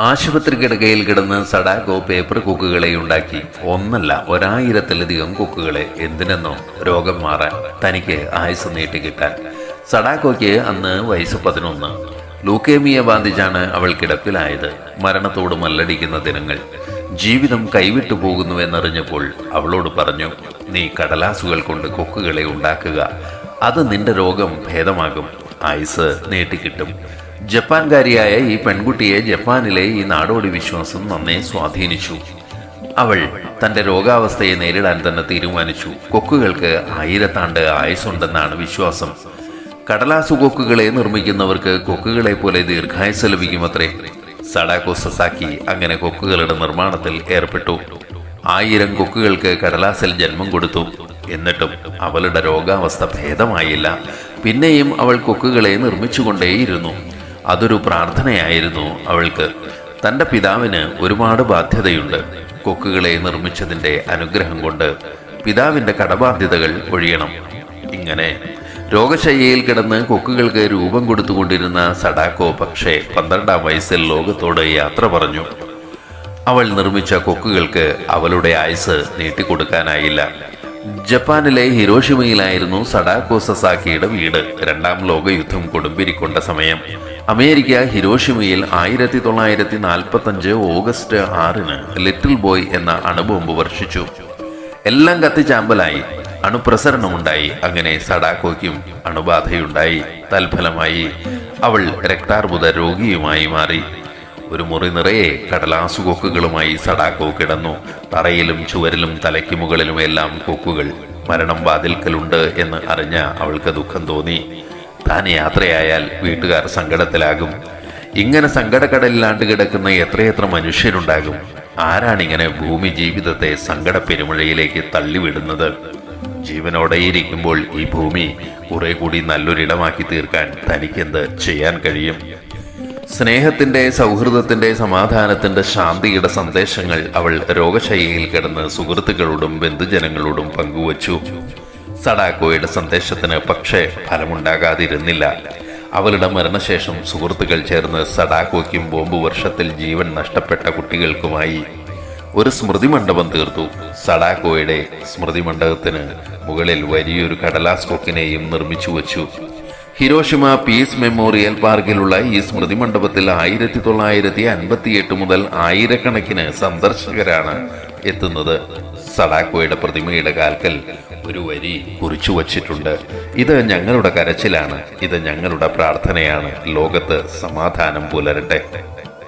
ആശുപത്രി കിടക്കയിൽ കിടന്ന് സഡാക്കോ പേപ്പർ കുക്കുകളെ ഉണ്ടാക്കി. ഒന്നല്ല ഒരായിരത്തിലധികം കുക്കുകളെ എന്തിനെന്നോ രോഗം മാറാൻ തനിക്ക് ആയുസ് നീട്ടിക്കിട്ടാൻ സഡാക്കോയ്ക്ക് അന്ന് വയസ്സ് പതിനൊന്ന്. ലൂക്കേമിയ ബാധിച്ചാണ് അവൾ കിടപ്പിലായത്. മരണത്തോട് മല്ലടിക്കുന്ന ദിനങ്ങൾ. ജീവിതം കൈവിട്ടു പോകുന്നുവെന്നറിഞ്ഞപ്പോൾ അവളോട് പറഞ്ഞു നീ കടലാസുകൾ കൊണ്ട് കൊക്കുകളെ ഉണ്ടാക്കുക. അത് നിന്റെ രോഗം ഭേദമാകും. ആയുസ് നീട്ടിക്കിട്ടും ജപ്പാൻകാരിയായ ഈ പെൺകുട്ടിയെ ജപ്പാനിലെ ഈ നാടോടി വിശ്വാസം നന്നേ സ്വാധീനിച്ചു. അവൾ തന്റെ രോഗാവസ്ഥയെ നേരിടാൻ തന്നെ തീരുമാനിച്ചു. കൊക്കുകൾക്ക് ആയിരത്താണ്ട് ആയുസുണ്ടെന്നാണ് വിശ്വാസം. കടലാസു കൊക്കുകളെ നിർമ്മിക്കുന്നവർക്ക് കൊക്കുകളെ പോലെ ദീർഘായുസ് ലഭിക്കുമത്രേ. സഡാക്കോ സസാക്കി അങ്ങനെ കൊക്കുകളുടെ നിർമ്മാണത്തിൽ ഏർപ്പെട്ടു. ആയിരം കൊക്കുകൾക്ക് കടലാസിൽ ജന്മം കൊടുത്തു. എന്നിട്ടും അവളുടെ രോഗാവസ്ഥ ഭേദമായില്ല. പിന്നെയും അവൾ കൊക്കുകളെ നിർമ്മിച്ചുകൊണ്ടേയിരുന്നു. അതൊരു പ്രാർത്ഥനയായിരുന്നു അവൾക്ക്. തന്റെ പിതാവിന് ഒരുപാട് ബാധ്യതയുണ്ട്. കൊക്കുകളെ നിർമ്മിച്ചതിന്റെ അനുഗ്രഹം കൊണ്ട് പിതാവിന്റെ കടബാധ്യതകൾ ഒഴിയണം. ഇങ്ങനെ രോഗശയ്യയിൽ കിടന്ന് കൊക്കുകൾക്ക് രൂപം കൊടുത്തുകൊണ്ടിരുന്ന സഡാക്കോ പക്ഷേ പന്ത്രണ്ടാം വയസ്സിൽ ലോകത്തോട് യാത്ര പറഞ്ഞു. അവൾ നിർമ്മിച്ച കൊക്കുകൾക്ക് അവളുടെ ആയുസ് നീട്ടിക്കൊടുക്കാനായില്ല. ജപ്പാനിലെ ഹിരോഷിമയിലായിരുന്നു സഡാക്കോ സസാക്കിയുടെ വീട്. രണ്ടാം ലോകയുദ്ധം കൊടുമ്പിരിക്കൊണ്ട സമയം. അമേരിക്ക ഹിരോഷിമയിൽ ആയിരത്തി തൊള്ളായിരത്തി നാൽപ്പത്തി അഞ്ച് ഓഗസ്റ്റ് ആറിന് ലിറ്റിൽ ബോയ് എന്ന അണുബോംബ് വർഷിച്ചു. എല്ലാം കത്തിച്ചാമ്പലായി. അണുപ്രസരണമുണ്ടായി. അങ്ങനെ സഡാക്കോയ്ക്കും അണുബാധയുണ്ടായി. തൽഫലമായി അവൾ രക്താർബുദ രോഗിയുമായി മാറി. ഒരു മുറി നിറയെ കടലാസു കൊക്കുകളുമായി കിടന്നു. തറയിലും ചുവരിലും തലയ്ക്ക് മുകളിലും എല്ലാം കൊക്കുകൾ. മരണം വാതിൽക്കലുണ്ട് എന്ന് അറിഞ്ഞ അവൾക്ക് ദുഃഖം തോന്നി. താൻ യാത്രയായാൽ വീട്ടുകാർ സങ്കടത്തിലാകും. ഇങ്ങനെ സങ്കടക്കടലിലാണ്ട് കിടക്കുന്ന എത്രയെത്ര മനുഷ്യരുണ്ടാകും. ആരാണിങ്ങനെ ഭൂമി ജീവിതത്തെ സങ്കട പെരുമഴയിലേക്ക് തള്ളിവിടുന്നത് ജീവനോടെയിരിക്കുമ്പോൾ ഈ ഭൂമി കുറെ കൂടി നല്ലൊരിടമാക്കി തീർക്കാൻ തനിക്കെന്ത് ചെയ്യാൻ കഴിയും? സ്നേഹത്തിന്റെ സൗഹൃദത്തിന്റെ സമാധാനത്തിന്റെ ശാന്തിയുടെ സന്ദേശങ്ങൾ അവൾ രോഗശൈലിയിൽ കിടന്ന് സുഹൃത്തുക്കളോടും ബന്ധുജനങ്ങളോടും പങ്കുവച്ചു. സഡാക്കോയുടെ സന്ദേശത്തിന് പക്ഷേ ഫലമുണ്ടാകാതിരുന്നില്ല. അവളുടെ മരണശേഷം സുഹൃത്തുക്കൾ ചേർന്ന് സഡാക്കോയ്ക്കും ബോംബ് വർഷത്തിൽ ജീവൻ നഷ്ടപ്പെട്ട കുട്ടികൾക്കുമായി ഒരു സ്മൃതി മണ്ഡപം തീർത്തു. സഡാക്കോയുടെ സ്മൃതി മണ്ഡപത്തിന് മുകളിൽ വലിയൊരു കടലാസ് കൊക്കിനെയും നിർമ്മിച്ചു വച്ചു. ഹിരോഷിമ പീസ് മെമ്മോറിയൽ പാർക്കിലുള്ള ഈ സ്മൃതി മണ്ഡപത്തിൽ ആയിരത്തി തൊള്ളായിരത്തി അൻപത്തിയെട്ട് മുതൽ ആയിരക്കണക്കിന് സന്ദർശകരാണ് എത്തുന്നത്. സഡാക്കോയുടെ പ്രതിമയുടെ കാൽക്കൽ ഒരു വരി കുറിച്ചു വച്ചിട്ടുണ്ട്. ഇത് ഞങ്ങളുടെ കരച്ചിലാണ്. ഇത് ഞങ്ങളുടെ പ്രാർത്ഥനയാണ്. ലോകത്ത് സമാധാനം പുലരട്ടെ.